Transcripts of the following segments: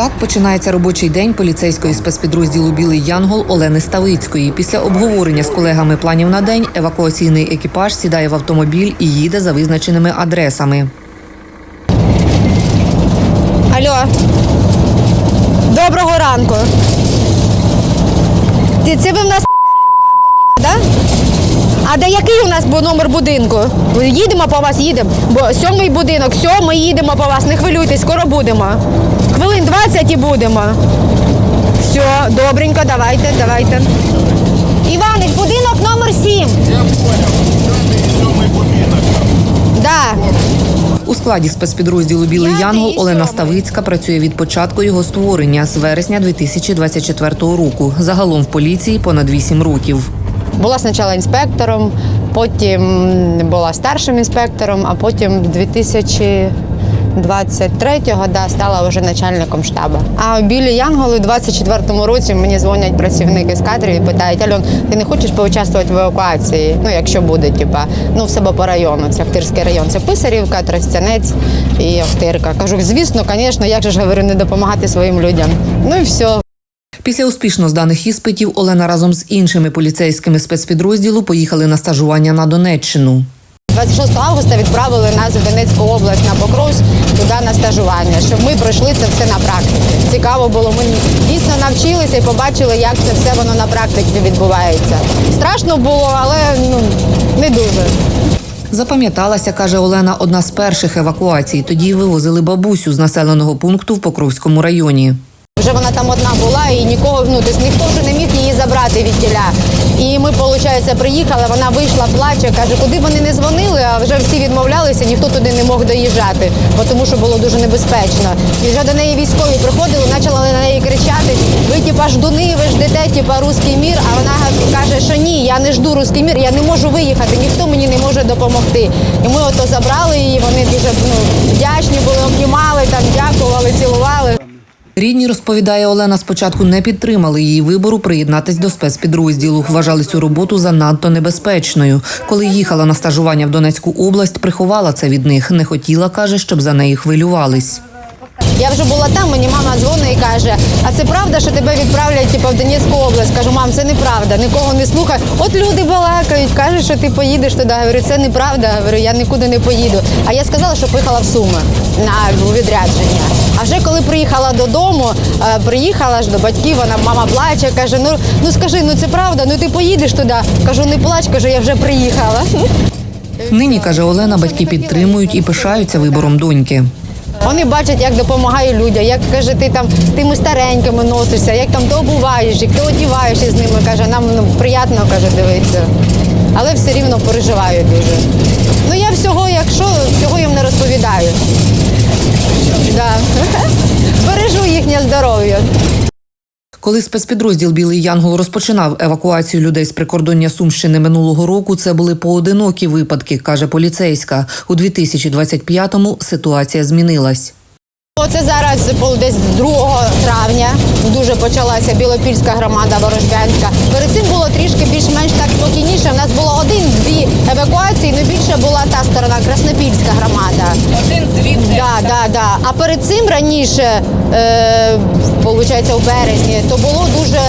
Так починається робочий день поліцейської спецпідрозділу Білий Янгол Олени Ставицької. Після обговорення з колегами планів на день евакуаційний екіпаж сідає в автомобіль і їде за визначеними адресами. Алло. Доброго ранку. Ти- Це ви в нас Антоніна, да? А де який у нас номер будинку? Їдемо по вас, їдемо. Бо сьомий будинок, сьомий їдемо по вас, не хвилюйтесь, скоро будемо. Хвилин 20 і будемо. Все, добренько, давайте, давайте. Іванич, будинок номер 7. Да. У складі спецпідрозділу Білий Янгол Олена. Ставицька працює від початку його створення з вересня 2024 року. Загалом в поліції понад 8 років. Була спочатку інспектором, потім була старшим інспектором, а потім 2023-го да, стала вже начальником штабу. А білі Янголи у 24-му році мені дзвонять працівники з кадрів і питають: Альон, ти не хочеш поучаствувати в евакуації? Ну, якщо буде, типа, ну в себе по району. Це Охтирський район, це Писарівка, Тростянець і Охтирка. Кажу, звісно, звісно, як же ж говорю, не допомагати своїм людям. Ну і все. Після успішно зданих іспитів Олена разом з іншими поліцейськими спецпідрозділу поїхали на стажування на Донеччину. 26 августа відправили нас в Донецьку область на Покровськ туди на стажування, щоб ми пройшли це все на практиці. Цікаво було. Ми дійсно навчилися і побачили, як це все воно на практиці відбувається. Страшно було, але ну не дуже. Запам'яталася, каже Олена, одна з перших евакуацій. Тоді вивозили бабусю з населеного пункту в Покровському районі. Вже вона там одна була і нікого, ну тобто ніхто вже не міг її забрати від тіля. І ми, виходить, приїхали, вона вийшла, плаче, каже, куди вони не дзвонили, а вже всі відмовлялися, ніхто туди не мог доїжджати, тому що було дуже небезпечно. І вже до неї військові приходили, почали на неї кричати: ви типа ждуни, ви ждете, типа руський мір. А вона каже, що ні, я не жду руський мір, я не можу виїхати, ніхто мені не може допомогти. І ми ото забрали її, вони дуже ну, вдячні були, Рідні, розповідає Олена, спочатку не підтримали її вибору приєднатись до спецпідрозділу. Вважали цю роботу занадто небезпечною. Коли їхала на стажування в Донецьку область, приховала це від них. Не хотіла, каже, щоб за неї хвилювались. Я вже була там, мені мама дзвонить і каже, а це правда, що тебе відправлять типу, в Донецьку область? Кажу, мам, це неправда, нікого не слухай. От люди балакають, кажуть, що ти поїдеш туди. Говорю, це неправда. Говорю, я нікуди не поїду. А я сказала, що поїхала в Суми на відрядження. А вже коли приїхала додому, е, приїхала ж до батьків, вона мама плаче, каже: ну, ну скажи, ну це правда, ну ти поїдеш туди. Кажу, не плач, кажу, я вже приїхала. Нині, каже Олена, батьки підтримують і пишаються вибором доньки. Вони бачать, як допомагаю людям, як каже, ти там з тими старенькими носишся, як там ти обуваєш, як ти одіваєшся з ними. Каже, нам ну, приємно каже, дивитися. Але все рівно переживаю дуже. Ну я всього, якщо всього їм не розповідаю. Да. Бережу їхнє здоров'я. Коли спецпідрозділ Білий Янгол розпочинав евакуацію людей з прикордоння Сумщини минулого року, це були поодинокі випадки, каже поліцейська. У 2025-му ситуація змінилась. Оце зараз десь 2 травня дуже почалася Білопільська громада Ворожбянська. Перед цим було трішки більш-менш так спокійніше. У нас було один-дві евакуації, але більше була та сторона Краснопільська громада. Один-дві Да, да, да. А перед цим раніше, е, виходить, у березні, то було дуже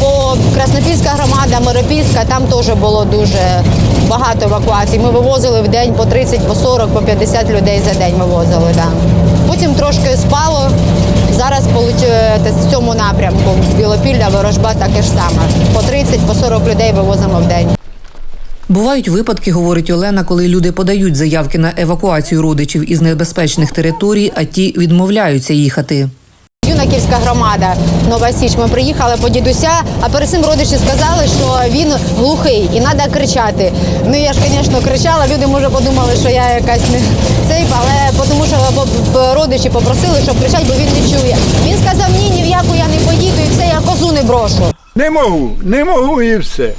по Краснопільська громада, Миропільська, там теж було дуже багато евакуацій. Ми вивозили в день по 30, по 40, по 50 людей за день вивозили. Да. Потім трошки спало. Зараз в цьому напрямку Білопілля, Ворожба таке ж саме. По 30, по 40 людей вивозимо в день. Бувають випадки, говорить Олена, коли люди подають заявки на евакуацію родичів із небезпечних територій, а ті відмовляються їхати. Юнаківська громада Нова Січ. Ми приїхали по дідуся, а перед цим родичі сказали, що він глухий і треба кричати. Ну я ж, звісно, кричала. Люди може подумали, що я якась не цей, але тому що родичі попросили, щоб кричати, бо він не чує. Він сказав, ні, ні в яку я не поїду, і все, я козу не брошу. Не можу, не можу і все.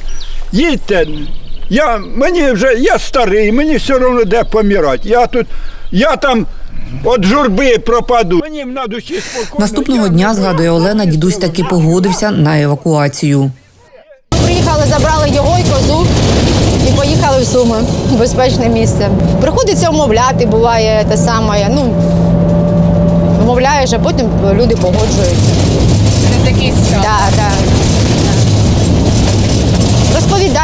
Їдьте. Я, мені вже, я старий, мені все одно де помирати. Я тут, я там від журби пропаду. Мені на душі спокійно. Наступного дня, згадує Олена, дідусь таки погодився на евакуацію. Приїхали, забрали його і козу і поїхали в Суми, в безпечне місце. Приходиться умовляти, буває те саме. Ну, розмовляєш, а потім люди погоджуються. Через якийсь час. Да, да.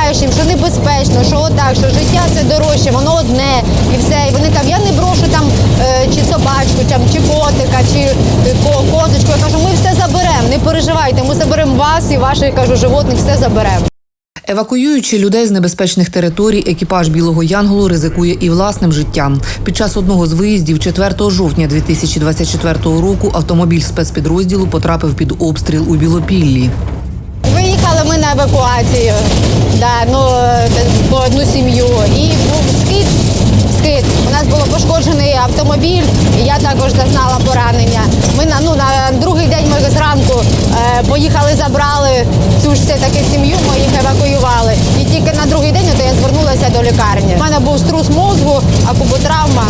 Розповідаєш їм, що небезпечно, що отак, що життя це дорожче, воно одне і все. І вони там, я не брошу там е, чи собачку, там, чи котика, чи е, ко- козочку. Я кажу, ми все заберемо, не переживайте, ми заберемо вас і ваших кажу, животних, все заберемо. Евакуюючи людей з небезпечних територій, екіпаж Білого Янголу ризикує і власним життям. Під час одного з виїздів 4 жовтня 2024 року автомобіль спецпідрозділу потрапив під обстріл у Білопіллі. На евакуацію, да, ну, е, по одну сім'ю. І був скид, скид. У нас було пошкоджений автомобіль, і я також зазнала поранення. Ми на, ну, на другий день ми зранку е, поїхали, забрали цю ж все таки сім'ю, ми їх евакуювали. І тільки на другий день то я звернулася до лікарні. У мене був струс мозку, акуботравма.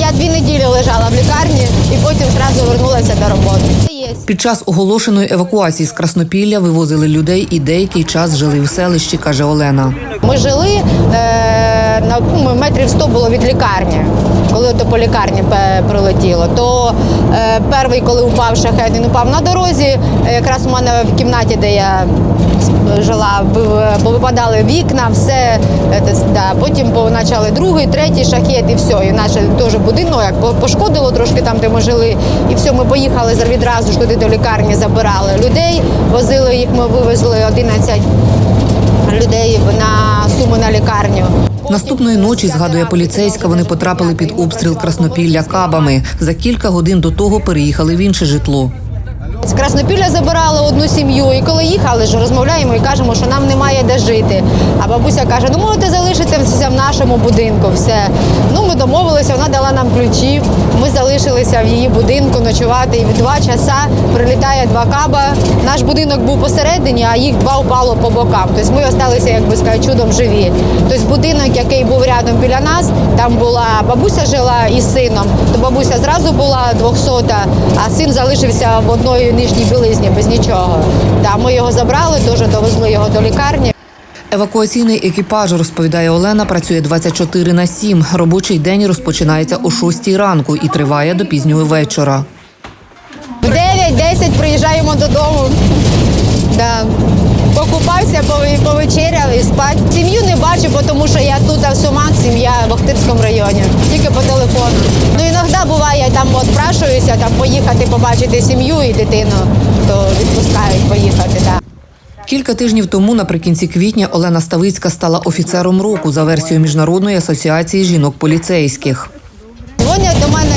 Я дві неділі лежала в лікарні і потім одразу вернулася до роботи. Під час оголошеної евакуації з Краснопілля вивозили людей і деякий час жили в селищі, каже Олена. Ми жили е, на ну, метрів 100 було від лікарні. Коли то по лікарні прилетіло, то е, перший, коли упав шахет, він упав на дорозі. Е, Якраз у мене в кімнаті, де я жила, ви- повипадали вікна, все. да. Потім почали другий, третій шахет і все. І наш теж будинок як по- пошкодило трошки там, де ми жили. І все, ми поїхали відразу ж туди до лікарні, забирали людей, возили їх, ми вивезли 11 людей на суму на лікарню. Наступної ночі, згадує поліцейська, вони потрапили під обстріл Краснопілля кабами. За кілька годин до того переїхали в інше житло. З Краснопілля забирали одну сім'ю, і коли їхали, ж розмовляємо і кажемо, що нам немає де жити. А бабуся каже: ну можете залишитися в нашому будинку. Все. Ну ми домовилися, вона дала нам ключі. Ми залишилися в її будинку ночувати. І в два часа прилітає два каба. Наш будинок був посередині, а їх два впало по бокам. Тобто ми залишилися, як би сказати, чудом живі. Тобто будинок, який був рядом біля нас, там була бабуся жила із сином. То бабуся зразу була 200, а син залишився в одної нижній білизні без нічого. Да, ми його забрали, теж довезли його до лікарні. Евакуаційний екіпаж, розповідає Олена, працює 24 на 7. Робочий день розпочинається о 6 ранку і триває до пізнього вечора. В 9-10 приїжджаємо додому. Да. Покупався, повечеряв і спать. Сім'ю не бачу, тому що я тут а в Сумах, сім'я в Охтирському районі. Тільки по телефону. Ну іноді буває, я там от прашуюся, там поїхати побачити сім'ю і дитину, то відпускають поїхати. Да. Кілька тижнів тому, наприкінці квітня, Олена Ставицька стала офіцером року за версією Міжнародної асоціації жінок поліцейських. Дзвонять до мене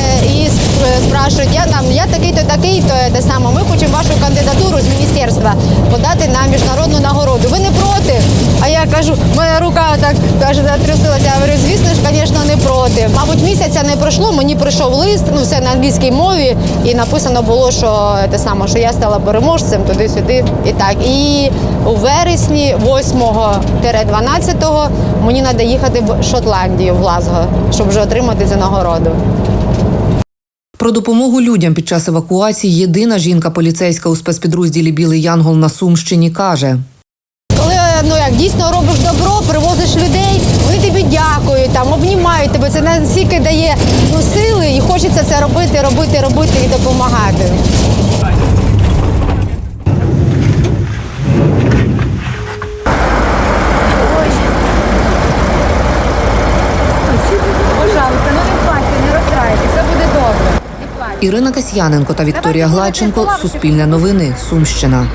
спрашують, я нам я такий-то, такий-то те саме. Ми хочемо вашу кандидатуру з міністерства подати на міжнародну нагороду. Ви не проти? А я кажу, моя рука так каже, затрясилася. Я говорю, звісно ж, звісно, не проти. Мабуть, місяця не пройшло. Мені прийшов лист, ну все на англійській мові, і написано було, що те саме, що я стала переможцем туди-сюди. І так. І у вересні, 8-12, мені треба їхати в Шотландію, в Глазго, щоб вже отримати цю нагороду. Про допомогу людям під час евакуації єдина жінка поліцейська у спецпідрозділі Білий Янгол на Сумщині каже. Коли ну як дійсно робиш добро, привозиш людей, вони тобі дякують, там обнімають тебе. Це настільки дає ну, сили, і хочеться це робити, робити, робити і допомагати. Ірина Касьяненко та Вікторія Гладченко Суспільне новини. Сумщина.